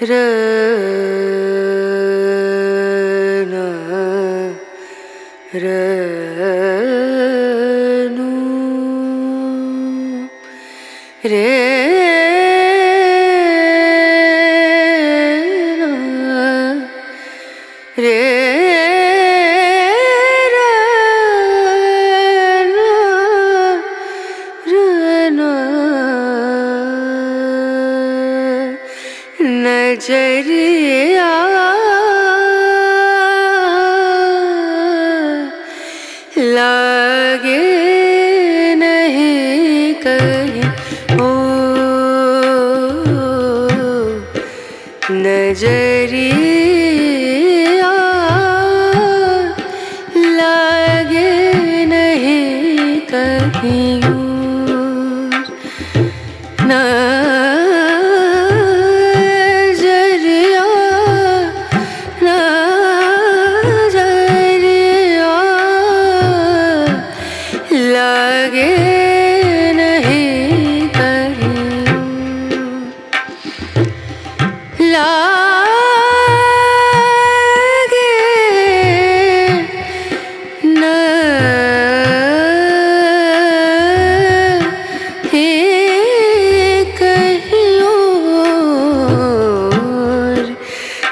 re નજરિયા લાગે નહીં કહી ઓ નજરિયા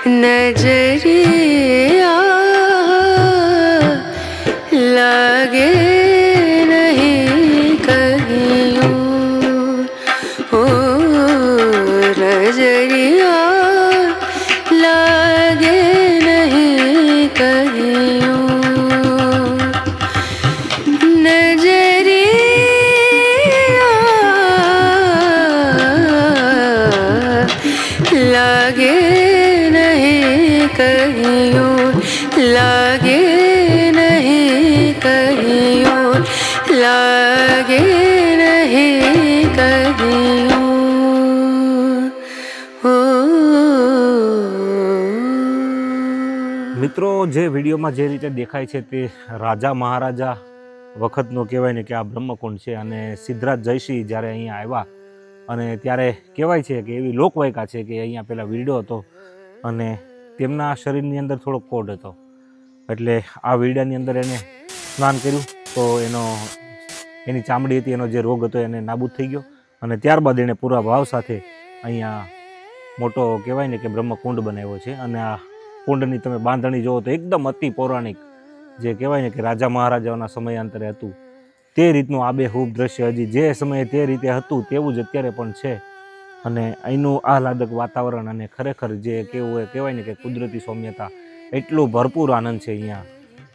नजरिया लागे नहीं कहियो। ओ नजरिया लागे કહ્યું લાગે નહીં કહ્યું લાગે નહીં મિત્રો, જે વિડીયોમાં જે રીતે દેખાય છે તે રાજા મહારાજા વખતનો કહેવાય ને કે આ બ્રહ્મકુંડ છે અને સિદ્ધરાજ જયસિંહ જ્યારે અહીંયા આવ્યા અને ત્યારે કહેવાય છે કે એવી લોકવાયકા છે કે અહીંયા પહેલાં વીરડો હતો અને તેમના શરીરની અંદર થોડો કોડ હતો. એટલે આ વીરડાની અંદર એને સ્નાન કર્યું તો એનો, એની ચામડી હતી, એનો જે રોગ હતો એને નાબૂદ થઈ ગયો. અને ત્યારબાદ એણે પૂરા ભાવ સાથે અહીંયા મોટો કહેવાય ને કે બ્રહ્મકુંડ બનાવ્યો છે. અને આ કુંડની તમે બાંધણી જુઓ તો એકદમ અતિ પૌરાણિક જે કહેવાય ને કે રાજા મહારાજાઓના સમયાંતરે હતું. તે રીતનું આબેહૂબ દ્રશ્ય હજી જે સમયે તે રીતે હતું તેવું જ અત્યારે પણ છે. અને અહીંનું આહલાદક વાતાવરણ અને ખરેખર જે કેવું એ કહેવાય ને કે કુદરતી સૌમ્યતા, એટલું ભરપૂર આનંદ છે અહીંયા.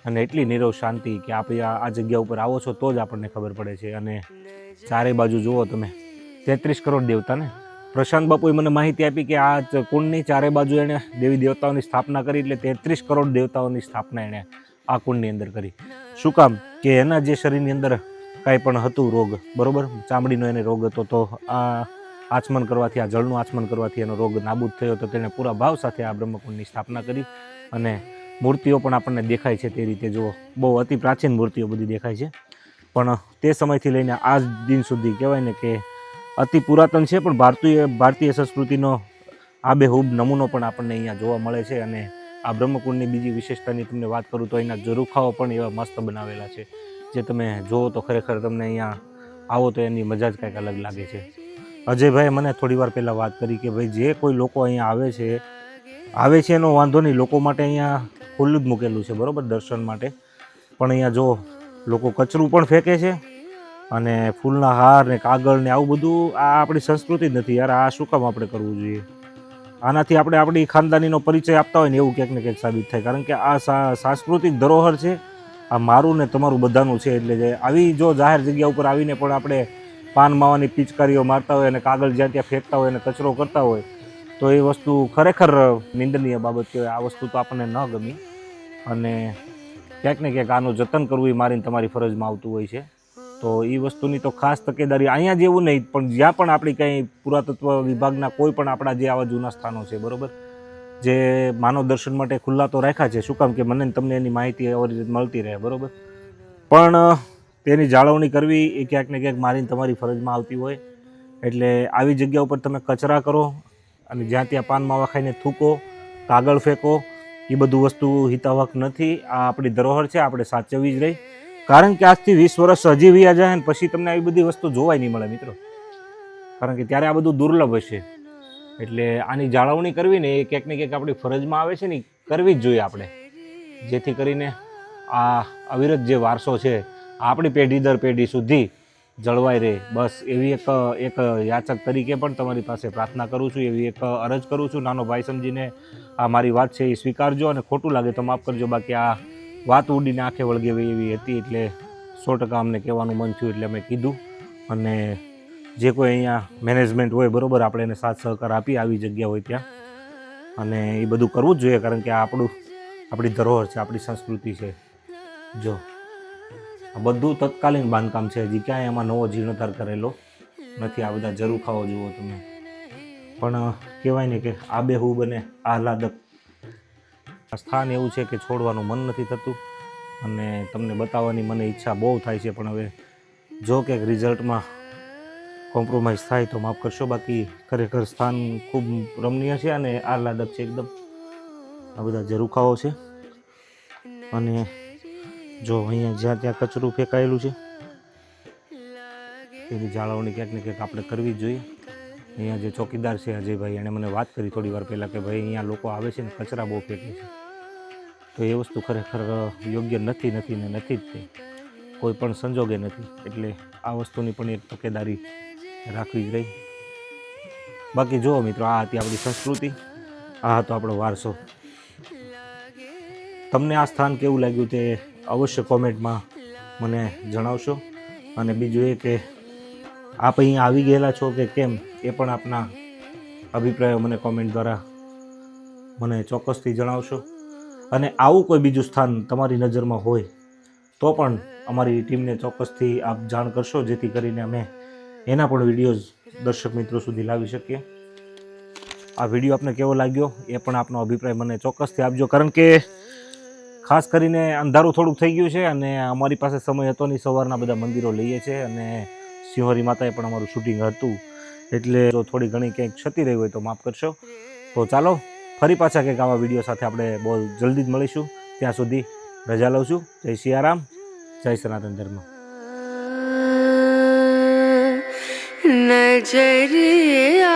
અને એટલી નીરવ શાંતિ કે આપ આ જગ્યા ઉપર આવો છો તો જ આપણને ખબર પડે છે. અને ચારે બાજુ જુઓ તમે. તેત્રીસ કરોડ દેવતાને પ્રશાંત બાપુએ મને માહિતી આપી કે આ કુંડની ચારે બાજુ એણે દેવી દેવતાઓની સ્થાપના કરી એટલે તેત્રીસ કરોડ દેવતાઓની સ્થાપના એણે આ કુંડની અંદર કરી. શું કામ? કે એના જે શરીરની અંદર કાંઈ પણ હતું રોગ, બરાબર? ચામડીનો એને રોગ હતો તો આ આચમન કરવાથી, આ જળનું આચમન કરવાથી એનો રોગ નાબૂદ થયો તો તેણે પૂરા ભાવ સાથે આ બ્રહ્મકુંડની સ્થાપના કરી અને મૂર્તિઓ પણ આપણને દેખાય છે તે રીતે. જુઓ, બહુ અતિ પ્રાચીન મૂર્તિઓ બધી દેખાય છે. પણ તે સમયથી લઈને આજ દિન સુધી કહેવાય ને કે અતિ પુરાતન છે, પણ ભારતીય ભારતીય સંસ્કૃતિનો આબેહૂબ નમૂનો પણ આપણને અહીંયા જોવા મળે છે અને આ બ્રહ્મકુંડની બીજી વિશેષતાની તમને વાત કરું તો અહીંના ઝરૂખાઓ પણ એવા મસ્ત બનાવેલા છે. જે તમે જુઓ તો ખરેખર તમને અહીંયા આવો તો એની મજા જ કંઈક અલગ લાગે છે. અજયભાઈ મને થોડી વાર પહેલાં વાત કરી કે ભાઈ, જે કોઈ લોકો અહીંયા આવે છે આવે છે એનો વાંધો નહીં. લોકો માટે અહીંયા ખુલ્લું જ મૂકેલું છે, બરાબર? દર્શન માટે. પણ અહીંયા જો લોકો કચરું પણ ફેંકે છે અને ફૂલના હાર ને કાગળ ને આવું બધું, આ આપણી સંસ્કૃતિ જ નથી યાર. આ શું કામ આપણે કરવું જોઈએ? આનાથી આપણે આપણી ખાનદાનીનો પરિચય આપતા હોય ને એવું ક્યાંક ને ક્યાંક સાબિત થાય. કારણ કે આ સાંસ્કૃતિક ધરોહર છે. આ મારું ને તમારું બધાનું છે. એટલે આવી જો જાહેર જગ્યા ઉપર આવીને પણ આપણે પાન માવાની પિચકારીઓ મારતા હોય અને કાગળ જ્યાં ત્યાં ફેંકતા હોય અને કચરો કરતા હોય, તો એ વસ્તુ ખરેખર નિંદનીય બાબત કહેવાય. આ વસ્તુ તો આપણને ન ગમી. અને ક્યાંક ને ક્યાંક આનું જતન કરવું એ મારીને તમારી ફરજમાં આવતું હોય છે. તો એ વસ્તુની તો ખાસ તકેદારી અહીંયા જેવું નહીં, પણ જ્યાં પણ આપણી કંઈ પુરાતત્વ વિભાગના કોઈ પણ આપણા જે આવા જૂના સ્થાનો છે, બરાબર? જે માનવ દર્શન માટે ખુલ્લા તો રાખ્યા છે. શું કામ કે મને તમને એની માહિતી આવી રીતે મળતી રહે, બરાબર? પણ તેની જાળવણી કરવી એ ક્યાંક ને ક્યાંક મારીને તમારી ફરજમાં આવતી હોય. એટલે આવી જગ્યા ઉપર તમે કચરા કરો અને જ્યાં ત્યાં પાન માવા ખાઈને થૂકો, કાગળ ફેંકો, એ બધું વસ્તુ હિતાવક નથી. આ આપણી ધરોહર છે, આપણે સાચવવી જ રહી. કારણ કે આજથી વીસ વર્ષ હજી વ્યા જાય ને પછી તમને આવી બધી વસ્તુ જોવાય નહીં મળે મિત્રો. કારણ કે ત્યારે આ બધું દુર્લભ હશે. એટલે આની જાળવણી કરવી ને એ ક્યાંક ને ક્યાંક આપણી ફરજમાં આવે છે ને કરવી જ જોઈએ આપણે. જેથી કરીને આ અવિરત જે વારસો છે આપણી પેઢી દર પેઢી સુધી જળવાઈ રહે. બસ એવી એક એક યાચક તરીકે પણ તમારી પાસે પ્રાર્થના કરું છું, એવી એક અરજ કરું છું. નાનો ભાઈ સમજીને આ મારી વાત છે એ સ્વીકારજો અને ખોટું લાગે તો માફ કરજો. બાકી આ વાત ઉડીને આંખે વળગે એવી હતી એટલે સો ટકા અમને કહેવાનું મન થયું એટલે અમે કીધું. અને જે કોઈ અહીંયા મેનેજમેન્ટ હોય, બરાબર, આપણે એને સાથ સહકાર આપી આવી જગ્યા હોય ત્યાં. અને એ બધું કરવું જ જોઈએ, કારણ કે આ આપણું આપણી ધરોહર છે, આપણી સંસ્કૃતિ છે. જો. આ બધું તત્કાલીન બાંધકામ છે. હજી ક્યાંય એમાં નવો જીર્ણોદ્ધાર કરેલો નથી. આ બધા જરૂખાઓ જુઓ તમે. પણ કહેવાય ને કે આબેહૂબ બને આહલાદક સ્થાન એવું છે કે છોડવાનું મન નથી થતું. અને તમને બતાવવાની મને ઈચ્છા બહુ થાય છે, પણ હવે જો કે રિઝલ્ટમાં કોમ્પ્રોમાઇઝ થાય તો માફ કરશો. બાકી ખરેખર સ્થાન ખૂબ રમણીય છે અને આહલાદક છે એકદમ. આ બધા ઝરૂખાઓ છે. અને જો અહીંયા જ્યાં ત્યાં કચરું ફેંકાયેલું છે, એની જાળવણી ક્યાંક ને ક્યાંક આપણે કરવી જ જોઈએ. અહીંયા જે ચોકીદાર છે અજયભાઈ, એણે મને વાત કરી થોડી વાર પહેલાં કે ભાઈ અહીંયા લોકો આવે છે ને કચરા બહુ ફેંકે છે. તો એ વસ્તુ ખરેખર યોગ્ય નથી નથી ને નથી જ તે. કોઈ પણ સંજોગે નથી. એટલે આ વસ્તુની પણ એક તકેદારી રાખવી જ રહી. બાકી જુઓ મિત્રો, આ હતી આપણી સંસ્કૃતિ, આ હતો આપણો વારસો. તમને આ સ્થાન કેવું લાગ્યું તે અવશ્ય કોમેન્ટમાં મને જણાવશો. અને બીજું એ કે આપ અહીં આવી ગયેલા છો કે કેમ, એ પણ આપના અભિપ્રાયો મને કોમેન્ટ દ્વારા મને ચોક્કસથી જણાવશો. અને આવું કોઈ બીજું સ્થાન તમારી નજરમાં હોય, તો પણ અમારી ટીમને ચોક્કસથી આપ જાણ કરશો, જેથી કરીને અમે એના પણ વિડીયોઝ દર્શક મિત્રો સુધી લાવી શકીએ. આ વીડિયો આપને કેવો લાગ્યો, એ પણ આપનો અભિપ્રાય મને ચોક્કસથી આપજો. કારણ કે ખાસ કરીને અંધારું થોડુંક થઈ ગયું છે અને અમારી પાસે સમય હતો નહીં, સવારના બધા મંદિરો લઈએ છીએ અને સિંહરી માતાએ પણ અમારું શૂટિંગ હતું. એટલે જો થોડી ઘણી ક્યાંક ક્ષતિ રહી હોય તો માફ કરશો. તો ચાલો, ફરી પાછા કંઈક આવા વીડિયો સાથે આપણે બહુ જલ્દી જ મળીશું. ત્યાં સુધી રજા લઉં છું. જય સિયારામ જય સનાતન ધર્મ. નજરિયા